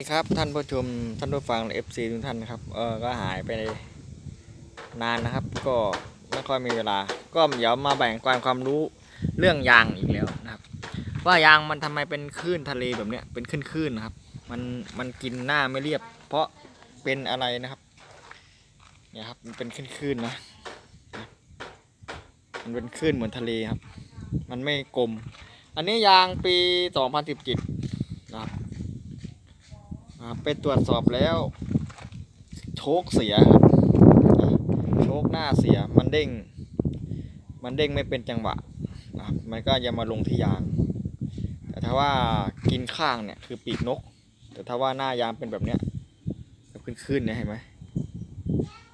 สวัสดีครับท่านผู้ชมท่านผู้ฟัง FC ทุกท่านนะครับเออก็หายไปนานนะครับ ก็ไม่ค่อยมีเวลา ก็เดี๋ยวมาแบ่งปันความรู้เรื่องยางอีกแล้วนะครับ ว่ายางมันทำไมเป็นคลื่นทะเลแบบเนี้ยเป็นคลื่นคลื่นๆนะครับ มันมันกินหน้าไม่เรียบ เพราะเป็นอะไรนะครับเนี่ยครับมันเป็นคลื่นคลื่นๆนะมันเป็นคลื่นเหมือนทะเลครับ มันไม่กลม อันนี้ยางปี 2017นะครับอ่า ไปตรวจสอบแล้ว โชคเสียครับโชคหน้าเสียมันเด้ง มันเด้งไม่เป็นจังหวะนะครับมันก็จะมาลงที่ยาง แต่ถ้าว่ากินข้างเนี่ยคือปีกนก แต่ถ้าว่าหน้ายางเป็นแบบเนี้ยแบบขึ้นๆเนี่ยเห็นไหม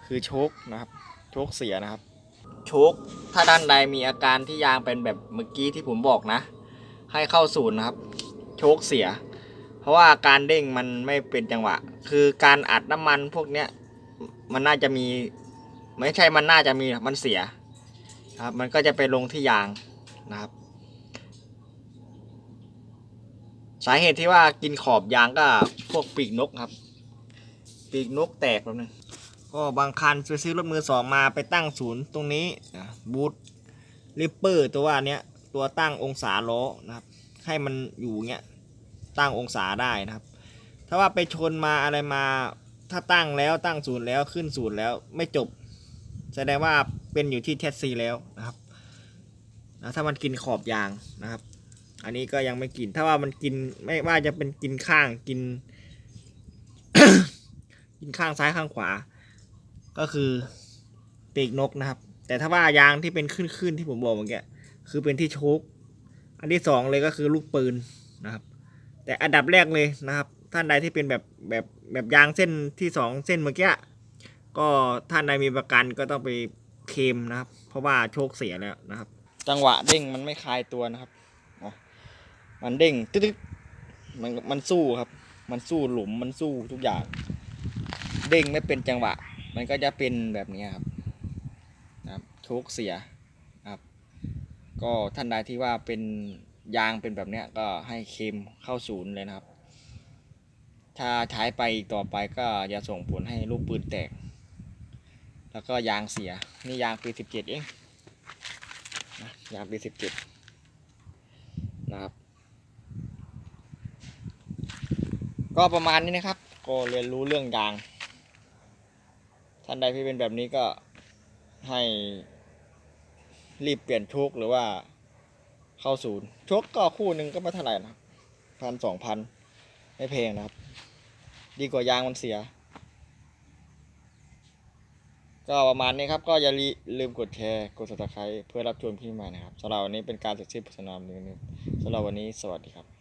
คือโชคนะครับ โชคเสียนะครับ โชคถ้าด้านใดมีอาการที่ยางเป็นแบบเมื่อกี้ที่ผมบอกนะ ให้เข้าศูนย์นะครับ โชคเสีย เพราะว่าการเด้งมันไม่เป็นจังหวะ คือการอัดน้ำมันพวกเนี้ยมันน่าจะมีไม่ใช่มันน่าจะมีมันเสียครับมันก็จะไปลงที่ยางนะครับ สาเหตุที่ว่ากินขอบยางก็พวกปีกนกครับ ปีกนกแตกแบบนึงก็บางคันไปซื้อรถมือสองมาไปตั้งศูนย์ตรงนี้บูทริปเปอร์ตัวว่าเนี้ยตัวตั้งองศาล้อนะครับ ให้มันอยู่เงี้ย ตั้งองศาได้นะครับ ถ้าว่าไปชนมาอะไรมา ถ้าตั้งแล้วตั้งศูนย์แล้วขึ้นศูนย์แล้วไม่จบ แสดงว่าเป็นอยู่ที่เทสซีแล้วนะครับนะถ้ามันกินขอบยางนะครับ อันนี้ก็ยังไม่กิน ถ้าว่ามันกินไม่ว่าจะเป็นกินข้างกิน กินข้างซ้ายข้างขวา ก็คือปีกนกนะครับ แต่ถ้าว่ายางที่เป็นขึ้นๆที่ผมบอกเมื่อกี้คือเป็นที่โชคอันที่สองเลยก็คือลูกปืนนะครับ แต่อันดับแรกเลยนะครับ ท่านใดที่เป็นแบบแบบแบบยางเส้นที่สองเส้นเมื่อกี้ก็ท่านใดมีประกันก็ต้องไปเคมนะครับ เพราะว่าโชคเสียแล้วนะครับ จังหวะเด้งมันไม่คลายตัวนะครับมันเด้งตึ๊ดมันมันสู้ครับ มันสู้หลุมมันสู้ทุกอย่าง เด้งไม่เป็นจังหวะ มันก็จะเป็นแบบนี้ครับนะครับโชคเสียนะครับ ก็ท่านใดที่ว่าเป็น ยางเป็นแบบเนี้ยก็ให้เคลมเข้าศูนย์เลยนะครับ ถ้าใช้ไปอีกต่อไปก็จะส่งผลให้ลูกปืนแตก แล้วก็ยางเสีย นี่ยางปีสิบเจ็ดเองนะยางปีสิบเจ็ดนะครับ ก็ประมาณนี้นะครับ ก็เรียนรู้เรื่องยาง ท่านใดที่เป็นแบบนี้ก็ให้รีบเปลี่ยนโชคหรือว่า เข้าศูนย์ชกก็คู่หนึ่งก็ไม่เท่าไหร่นะพันสองพันไม่แพงนะครับ ดีกว่ายางมันเสีย ก็ประมาณนี้ครับ ก็อย่าลืมกดแชร์ กด subscribe เพื่อรับชมคลิปใหม่นะครับสำหรับวันนี้เป็นการเสร็จสิ้นโฆษณาหนึ่งสำหรับวันนี้สวัสดีครับ